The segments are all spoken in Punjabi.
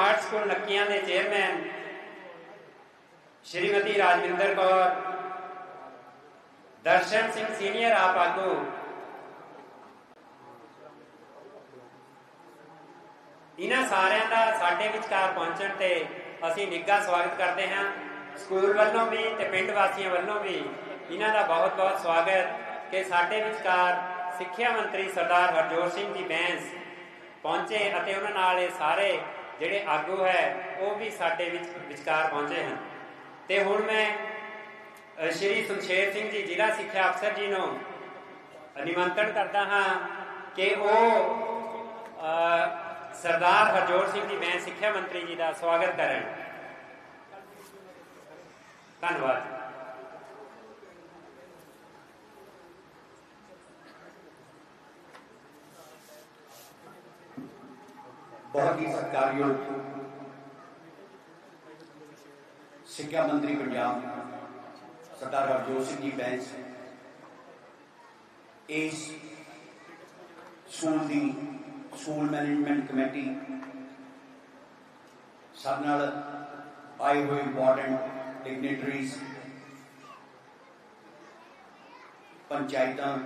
ਆਰਟ ਸਕੂਲ ਨੱਕੀਆਂ ਦੇ ਚੇਅਰਮੈਨ ਸ਼੍ਰੀਮਤੀ ਰਾਜਵਿੰਦਰ ਕੌਰ, ਦਰਸ਼ਨ ਸਿੰਘ ਸੀਨੀਅਰ ਆਪ ਆਗੂ, ਇਹਨਾਂ ਸਾਰਿਆਂ ਦਾ ਸਾਡੇ ਵਿਚਕਾਰ ਪਹੁੰਚਣ ਤੇ ਅਸੀਂ ਨਿੱਘਾ ਸਵਾਗਤ ਕਰਦੇ ਹਾਂ। ਸਕੂਲ ਵੱਲੋਂ ਵੀ ਤੇ ਪਿੰਡ ਵਾਸੀਆਂ ਵੱਲੋਂ ਵੀ ਇਹਨਾਂ ਦਾ ਬਹੁਤ-ਬਹੁਤ ਸਵਾਗਤ ਕਿ ਸਾਡੇ ਵਿਚਕਾਰ ਸਿੱਖਿਆ ਮੰਤਰੀ ਸਰਦਾਰ ਹਰਜੋਤ ਸਿੰਘ ਜੀ ਬੈਂਸ ਪਹੁੰਚੇ ਅਤੇ ਉਹਨਾਂ ਨਾਲ ਇਹ ਸਾਰੇ ਜਿਹੜੇ ਆਗੂ ਹੈ, ਉਹ ਵੀ ਸਾਡੇ ਵਿੱਚ ਵਿਚਕਾਰ ਪਹੁੰਚੇ ਹਨ। ਤੇ ਹੁਣ ਮੈਂ ਸ਼੍ਰੀ ਸੁਖਸ਼ੇਰ ਸਿੰਘ ਜੀ, ਜ਼ਿਲ੍ਹਾ ਸਿੱਖਿਆ ਅਫਸਰ ਜੀ ਨੂੰ ਨਿਮੰਤਰਣ ਕਰਦਾ ਹਾਂ ਕਿ ਉਹ ਸਰਦਾਰ ਹਰਜੋਤ ਸਿੰਘ ਜੀ, ਮੈਂ ਸਿੱਖਿਆ ਮੰਤਰੀ ਜੀ ਦਾ ਸਵਾਗਤ ਕਰਨ। ਧੰਨਵਾਦ। ਬਹੁਤ ਹੀ ਸਤਿਕਾਰਯੋਗ ਸਿੱਖਿਆ ਮੰਤਰੀ ਪੰਜਾਬ ਸਰਦਾਰ ਹਰਜੋਤ ਸਿੰਘ ਜੀ ਬੈਂਸ ਇਸ ਸਕੂਲ ਦੀ ਸਕੂਲ ਮੈਨੇਜਮੈਂਟ ਕਮੇਟੀ ਸਭ ਨਾਲ ਆਏ ਹੋਏ ਇੰਪੋਰਟੈਂਟ ਡਿਗਨਿਟਰੀਜ਼ ਪੰਚਾਇਤਾਂ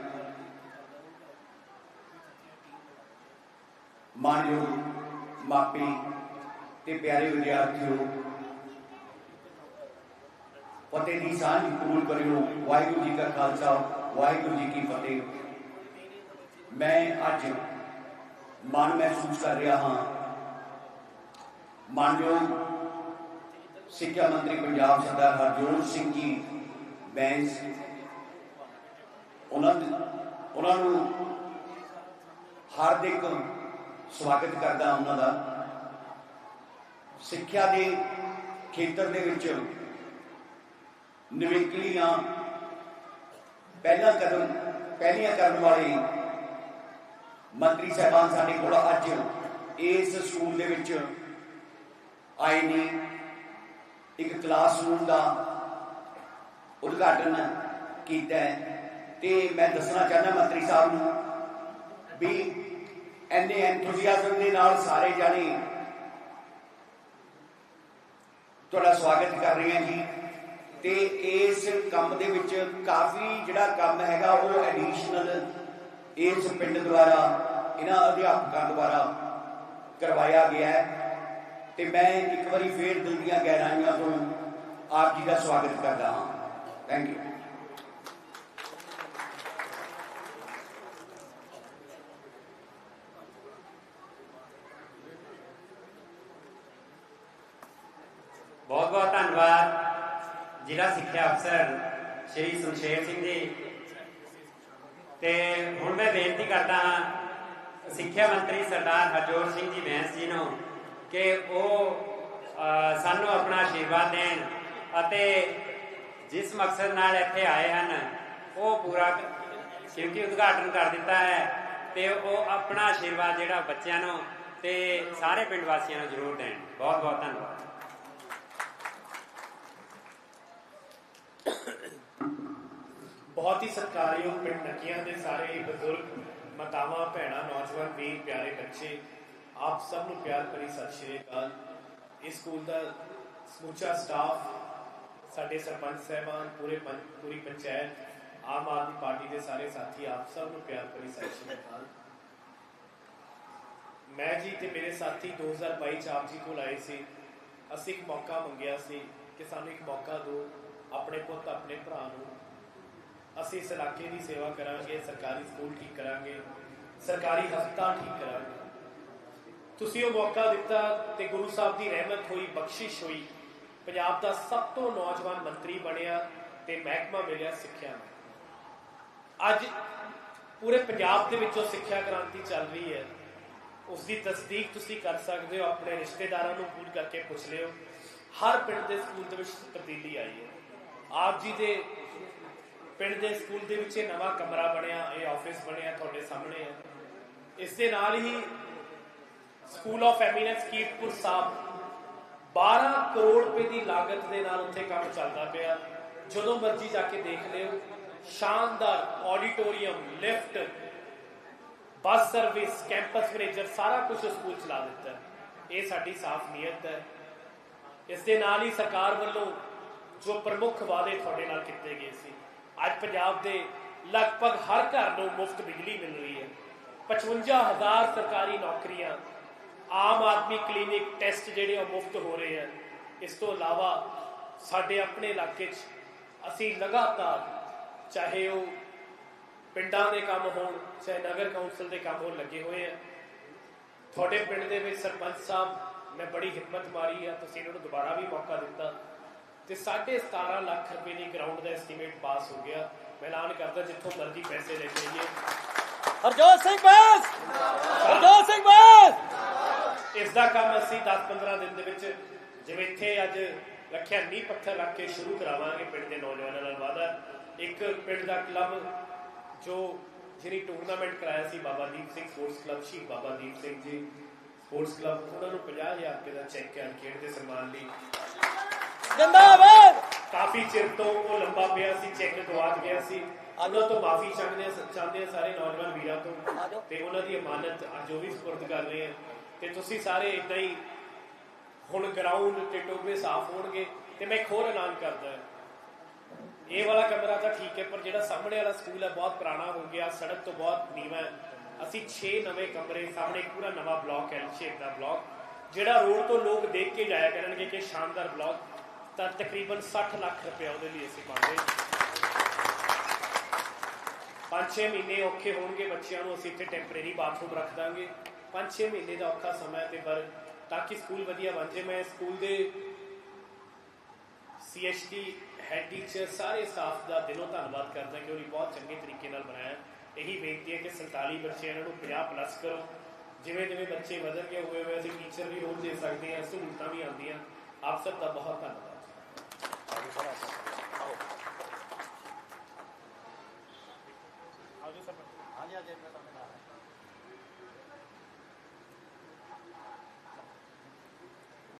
ਮਾਨਯੋਗ ਮਾਪੇ ਤੇ ਪਿਆਰੇ ਵਿਦਿਆਰਥੀਓ, ਫਤਿਹ ਦੀ ਸਾਂਝ ਕਬੂਲ ਕਰਿਓ। ਵਾਹਿਗੁਰੂ ਜੀ ਕਾ ਖਾਲਸਾ, ਵਾਹਿਗੁਰੂ ਜੀ ਕੀ ਫਤਿਹ। ਮੈਂ ਅੱਜ ਮਨ ਮਹਿਸੂਸ ਕਰ ਰਿਹਾ ਹਾਂ। ਮਾਨਯੋਗ ਸਿੱਖਿਆ ਮੰਤਰੀ ਪੰਜਾਬ ਸਰਦਾਰ ਹਰਜੋਤ ਸਿੰਘ ਜੀ, ਬੈਂਸ, ਉਹਨਾਂ ਉਹਨਾਂ ਨੂੰ ਹਾਰਦਿਕ ਸਵਾਗਤ ਕਰਦਾ ਉਹਨਾਂ ਦਾ। ਸਿੱਖਿਆ ਦੇ ਖੇਤਰ ਦੇ ਵਿੱਚ ਨਵੇਕਲੀਆਂ ਪਹਿਲਾ ਕਦਮ, ਪਹਿਲੀਆਂ ਕਰਨ ਵਾਲੇ ਮੰਤਰੀ ਸਾਹਿਬਾਨ ਸਾਡੇ ਕੋਲ ਅੱਜ ਇਸ ਸਕੂਲ ਦੇ ਵਿੱਚ ਆਏ ਨੇ। ਇੱਕ ਕਲਾਸਰੂਮ ਦਾ ਉਦਘਾਟਨ ਕੀਤਾ ਹੈ। ਤੇ ਮੈਂ ਦੱਸਣਾ ਚਾਹੁੰਦਾ ਮੰਤਰੀ ਸਾਹਿਬ ਨੂੰ ਵੀ ਐਨੇ ਐਂਥੂਸੀਆਜ਼ਮ ਦੇ ਨਾਲ ਸਾਰੇ ਜਾਣੇ ਤੁਹਾਡਾ ਸਵਾਗਤ ਕਰ ਰਹੇ ਹਾਂ ਜੀ। ਤੇ ਇਸ ਕੰਮ ਦੇ ਵਿੱਚ ਕਾਫੀ ਜਿਹੜਾ ਕੰਮ ਹੈਗਾ ਉਹ ਐਡੀਸ਼ਨਲ ਇਸ ਪਿੰਡ ਦੁਆਰਾ, ਇਹਨਾਂ ਅਧਿਆਪਕਾਂ ਦੁਆਰਾ ਕਰਵਾਇਆ ਗਿਆ ਹੈ। ਤੇ ਮੈਂ ਇੱਕ ਵਾਰੀ ਫੇਰ ਦਿਲ ਦੀਆਂ ਗਹਿਰਾਈਆਂ ਤੋਂ ਆਪ ਜੀ ਦਾ ਸਵਾਗਤ ਕਰਦਾ ਹਾਂ। ਥੈਂਕ ਯੂ ਬਹੁਤ ਬਹੁਤ ਧੰਨਵਾਦ ਜ਼ਿਲ੍ਹਾ ਸਿੱਖਿਆ ਅਫਸਰ ਸ਼੍ਰੀ ਸੁਖਸ਼ੇਰ ਸਿੰਘ ਜੀ। ਤੇ ਹੁਣ ਮੈਂ ਬੇਨਤੀ ਕਰਦਾ ਹਾਂ, ਸਿੱਖਿਆ ਮੰਤਰੀ ਸਰਦਾਰ ਹਰਜੋਤ ਸਿੰਘ ਜੀ ਬੈਂਸ ਜੀ ਨੂੰ ਕਿ ਉਹ ਸਾਨੂੰ ਆਪਣਾ ਆਸ਼ੀਰਵਾਦ ਦੇਣ ਅਤੇ ਜਿਸ ਮਕਸਦ ਨਾਲ ਇੱਥੇ ਆਏ ਹਨ, ਉਹ ਪੂਰਾ ਕ- ਕਿਉਂਕਿ ਉਦਘਾਟਨ ਕਰ ਦਿੱਤਾ ਹੈ ਤੇ ਉਹ ਆਪਣਾ ਆਸ਼ੀਰਵਾਦ ਜਿਹੜਾ ਬੱਚਿਆਂ ਨੂੰ ਤੇ ਸਾਰੇ ਪਿੰਡ ਵਾਸੀਆਂ ਨੂੰ ਜ਼ਰੂਰ ਦੇਣ। ਬਹੁਤ ਬਹੁਤ ਧੰਨਵਾਦ। ਬਹੁਤ ਹੀ ਸਤਿਕਾਰਯੋਗ ਪਿੰਡ ਨਕੀਆਂ ਦੇ ਸਾਰੇ ਬਜ਼ੁਰਗ, ਮਾਤਾਵਾਂ, ਭੈਣਾਂ, ਨੌਜਵਾਨ, ਵੀਰ, ਪਿਆਰੇ ਬੱਚੇ, ਆਪ ਸਭ ਨੂੰ ਪਿਆਰ ਭਰੀ ਸਤਿ ਸ਼੍ਰੀ ਅਕਾਲ। ਇਸ ਸਕੂਲ ਦਾ ਸਮੁੱਚਾ ਸਟਾਫ ਸਾਡੇ ਸਰਪੰਚ ਸਹਿਬਾਨ, ਪੂਰੇ ਪੂਰੀ ਪੰਚਾਇਤ, ਆਮ ਆਦਮੀ ਪਾਰਟੀ ਦੇ ਸਾਰੇ ਸਾਥੀ, ਆਪ ਸਭ ਨੂੰ ਪਿਆਰ ਭਰੀ ਸਤਿ ਸ਼੍ਰੀ ਅਕਾਲ। ਮੈਂ ਜੀ ਤੇ ਮੇਰੇ ਸਾਥੀ 2022 ਚ ਆਪ ਜੀ ਕੋਲ ਆਏ ਸੀ। ਅਸੀਂ ਇੱਕ ਮੌਕਾ ਮੰਗਿਆ ਸੀ ਕਿ ਸਾਨੂੰ ਇੱਕ ਮੌਕਾ ਦਿਓ, ਆਪਣੇ ਪੁੱਤ, ਆਪਣੇ ਭਰਾ ਨੂੰ ਅਸੀਂ ਇਸ ਇਲਾਕੇ ਦੀ ਸੇਵਾ ਕਰਾਂਗੇ, ਸਰਕਾਰੀ ਸਕੂਲ ਠੀਕ ਕਰਾਂਗੇ, ਸਰਕਾਰੀ ਹਸਪਤਾਲ ਠੀਕ ਕਰਾਂਗੇ। ਤੁਸੀਂ ਉਹ ਮੌਕਾ ਦਿੱਤਾ ਤੇ ਗੁਰੂ ਸਾਹਿਬ ਦੀ ਰਹਿਮਤ ਹੋਈ, ਬਖਸ਼ਿਸ਼ ਹੋਈ। ਪੰਜਾਬ ਦਾ ਸਭ ਤੋਂ ਨੌਜਵਾਨ ਮੰਤਰੀ ਬਣਿਆ ਤੇ ਮਹਿਕਮਾ ਮਿਲਿਆ ਸਿੱਖਿਆ ਅੱਜ ਪੂਰੇ ਪੰਜਾਬ ਦੇ ਵਿੱਚੋਂ ਸਿੱਖਿਆ ਕ੍ਰਾਂਤੀ ਚੱਲ ਰਹੀ ਹੈ। ਉਸ ਦੀ ਤਸਦੀਕ ਤੁਸੀਂ ਕਰ ਸਕਦੇ ਹੋ, ਆਪਣੇ ਰਿਸ਼ਤੇਦਾਰਾਂ ਨੂੰ ਫੋਨ ਕਰਕੇ ਪੁੱਛ ਲਿਓ। ਹਰ ਪਿੰਡ ਦੇ ਸਕੂਲ ਦੇ ਵਿੱਚ ਤਬਦੀਲੀ ਆਈ ਹੈ। ਆਪ ਜੀ ਦੇ ਪਿੰਡ ਦੇ ਸਕੂਲ ਦੇ ਵਿੱਚ ਇਹ ਨਵਾਂ ਕਮਰਾ ਬਣਿਆ, ਇਹ ਆਫਿਸ ਬਣਿਆ ਤੁਹਾਡੇ ਸਾਹਮਣੇ ਹੈ ਇਸ ਦੇ ਨਾਲ ਹੀ school of eminence Kiratpur Sahib 12 crore ਰੁਪਏ ਦੀ ਲਾਗਤ ਦੇ ਨਾਲ ਉੱਥੇ ਕੰਮ ਚੱਲਦਾ ਪਿਆ। ਜਦੋਂ ਮਰਜ਼ੀ ਜਾ ਕੇ ਦੇਖ ਲਿਓ, ਸ਼ਾਨਦਾਰ auditorium lift bus service campus manager ਸਾਰਾ ਕੁਝ ਸਕੂਲ ਚਲਾ ਦਿੱਤਾ। ਇਹ ਸਾਡੀ ਸਾਫ਼ ਨੀਅਤ ਹੈ। ਇਸ ਦੇ ਨਾਲ ਹੀ ਸਰਕਾਰ ਵੱਲੋਂ ਜੋ ਪ੍ਰਮੁੱਖ ਵਾਅਦੇ ਤੁਹਾਡੇ ਨਾਲ ਕੀਤੇ ਗਏ ਸੀ ਅੱਜ ਪੰਜਾਬ ਦੇ ਲਗਭਗ ਹਰ ਘਰ ਨੂੰ ਮੁਫਤ ਬਿਜਲੀ ਮਿਲ ਰਹੀ ਹੈ। 55000 ਸਰਕਾਰੀ ਨੌਕਰੀਆਂ, ਆਮ ਆਦਮੀ ਕਲੀਨਿਕ ਟੈਸਟ ਜਿਹੜੇ ਉਹ ਮੁਫਤ ਹੋ ਰਹੇ ਆ। ਇਸ ਤੋਂ ਇਲਾਵਾ ਸਾਡੇ ਆਪਣੇ ਇਲਾਕੇ 'ਚ ਅਸੀਂ ਲਗਾਤਾਰ ਚਾਹੇ ਉਹ ਪਿੰਡਾਂ ਦੇ ਕੰਮ ਹੋਣ, ਚਾਹੇ ਨਗਰ ਕੌਂਸਲ ਦੇ ਕੰਮ ਹੋਣ ਲੱਗੇ ਹੋਏ ਆ। ਤੁਹਾਡੇ ਪਿੰਡ ਦੇ ਵਿੱਚ ਸਰਪੰਚ ਸਾਹਿਬ ਨੇ ਬੜੀ ਹਿੰਮਤ ਮਾਰੀ ਆ, ਤੁਸੀਂ ਇਹਨਾਂ ਨੂੰ ਦੁਬਾਰਾ ਵੀ ਮੌਕਾ ਦਿੱਤਾ। ਤੇ 17.5 ਲੱਖ ਰੁਪਏ ਦੀ ਗਰਾਊਂਡ ਦਾ ਐਸਟੀਮੇਟ ਪਾਸ ਹੋ ਗਿਆ। ਮੈਂ ਐਲਾਨ ਕਰਦਾ ਜਿੱਥੋਂ ਮਰਜ਼ੀ ਪੈਸੇ ਲੈ ਕੇ ਆਈਏ। ਹਰਜੋਤ ਸਿੰਘ ਬੈਸ! ਹਰਜੋਤ ਸਿੰਘ ਬੈਸ! ਇਸ ਦਾ ਕੰਮ ਅਸੀਂ 10-15 ਦਿਨ ਦੇ ਵਿੱਚ ਜਿਵੇਂ ਇੱਥੇ ਅੱਜ ਰੱਖਿਆ ਨੀਂਹ ਪੱਥਰ ਰੱਖ ਕੇ ਸ਼ੁਰੂ ਕਰਾਵਾਂਗੇ ਪਿੰਡ ਦੇ ਨੌਜਵਾਨਾਂ ਨਾਲ ਵਾਦਾ ਇੱਕ ਪਿੰਡ ਦਾ ਕਲੱਬ ਜੋ ਜਿਹੜੀ ਟੂਰਨਾਮੈਂਟ ਕਰਾਇਆ ਸੀ ਬਾਬਾ ਦੀਪ ਸਿੰਘ ਸਪੋਰਟਸ ਕਲੱਬ ਸ਼ਹੀਦ ਬਾਬਾ ਦੀਪ ਸਿੰਘ ਜੀ। ਸਪੋਰਟਸ ਕਲੱਬ ਉਹਨਾਂ ਨੂੰ 50000 ਰੁਪਏ ਦਾ ਚੈੱਕ ਖੇਡ ਦੇ ਸਨਮਾਨ ਲਈ। ਜਿੰਦਾਬਾਦ। ਕਾਫੀ ਚਿਰ ਤੋਂ ਉਹ ਲੰਬਾ ਪਿਆ ਸੀ ਚੈੱਕ ਗਵਾਚ ਗਿਆ ਸੀ। ਉਹਨਾਂ ਤੋਂ ਮਾਫੀ ਚਾਹੁੰਦੇ ਚਾਹੁੰਦੇ ਸਾਰੇ ਨੌਜਵਾਨ ਵੀਰਾਂ ਤੋਂ। ਤੇ ਉਹਨਾਂ ਦੀ ਅਮਾਨਤ ਅੱਜ ਉਹ ਵੀ ਸਪੁਰਦ ਕਰ ਰਹੇ ਆ ਤੇ ਤੁਸੀਂ ਸਾਰੇ ਇਦਾਂ ਹੀ ਹੁਣ ਗਰਾਊਂਡ ਤੇ ਟੋਬੇ ਸਾਫ਼ ਹੋਣਗੇ ਤੇ ਮੈਂ ਇੱਕ ਹੋਰ ਐਲਾਨ ਕਰਦਾ ਇਹ ਵਾਲਾ ਕਮਰਾ ਤਾਂ ਠੀਕ ਹੈ ਪਰ ਜਿਹੜਾ ਸਾਹਮਣੇ ਵਾਲਾ ਸਕੂਲ ਹੈ ਬਹੁਤ ਪੁਰਾਣਾ ਹੋ ਗਿਆ ਸੜਕ ਤੋਂ ਬਹੁਤ ਨੀਵਾਂ ਹੈ। ਅਸੀਂ 6 ਨਵੇਂ ਕਮਰੇ ਸਾਹਮਣੇ ਪੂਰਾ ਨਵਾਂ ਬਲਾਕ ਹੈ ਸ਼ੇਪ ਦਾ ਬਲਾਕ ਜਿਹੜਾ ਰੋਡ ਤੋਂ ਲੋਕ ਦੇਖ ਕੇ ਜਾਇਆ ਕਰਨਗੇ ਕਿ ਸ਼ਾਨਦਾਰ ਬਲਾਕ ਤਾਂ ਤਕਰੀਬਨ 60 ਲੱਖ ਰੁਪਏ ਉਹਦੇ ਲਈ ਅਸੀਂ ਪਾਉਂਦੇ 5-6 ਮਹੀਨੇ ਔਖੇ ਹੋਣਗੇ ਬੱਚਿਆਂ ਨੂੰ, ਅਸੀਂ ਇੱਥੇ ਟੈਂਪਰੇਰੀ ਬਾਥਰੂਮ ਰੱਖ ਦਾਂਗੇ। 5-6 ਮਹੀਨੇ ਦਾ ਔਖਾ ਸਮਾਂ ਤੇ ਪਰ ਤਾਂ ਕਿ ਸਕੂਲ ਵਧੀਆ ਬਣ ਜਾਏ, ਮੈਂ ਸਕੂਲ ਦੇ ਸੀਐਚਡੀ ਹੈਡ ਟੀਚਰ ਸਾਰੇ ਸਟਾਫ ਦਾ ਦਿਲੋਂ ਧੰਨਵਾਦ ਕਰਦਾ ਕਿ ਉਹਨੇ ਬਹੁਤ ਚੰਗੇ ਤਰੀਕੇ ਨਾਲ ਬਣਾਇਆ। ਇਹੀ ਬੇਨਤੀ ਹੈ ਕਿ 47 ਬੱਚੇ ਇਹਨਾਂ ਨੂੰ 50 ਪਲੱਸ ਕਰੋ। ਜਿਵੇਂ ਜਿਵੇਂ ਬੱਚੇ ਵਧਣਗੇ ਹੋਏ ਹੋਏ ਅਸੀਂ ਟੀਚਰ ਵੀ ਹੋਰ ਦੇ ਸਕਦੇ ਹਾਂ ਸਹੂਲਤਾਂ ਵੀ ਆਉਂਦੀਆਂ। ਆਪ ਸਭ ਦਾ ਬਹੁਤ ਧੰਨਵਾਦ। Gracias.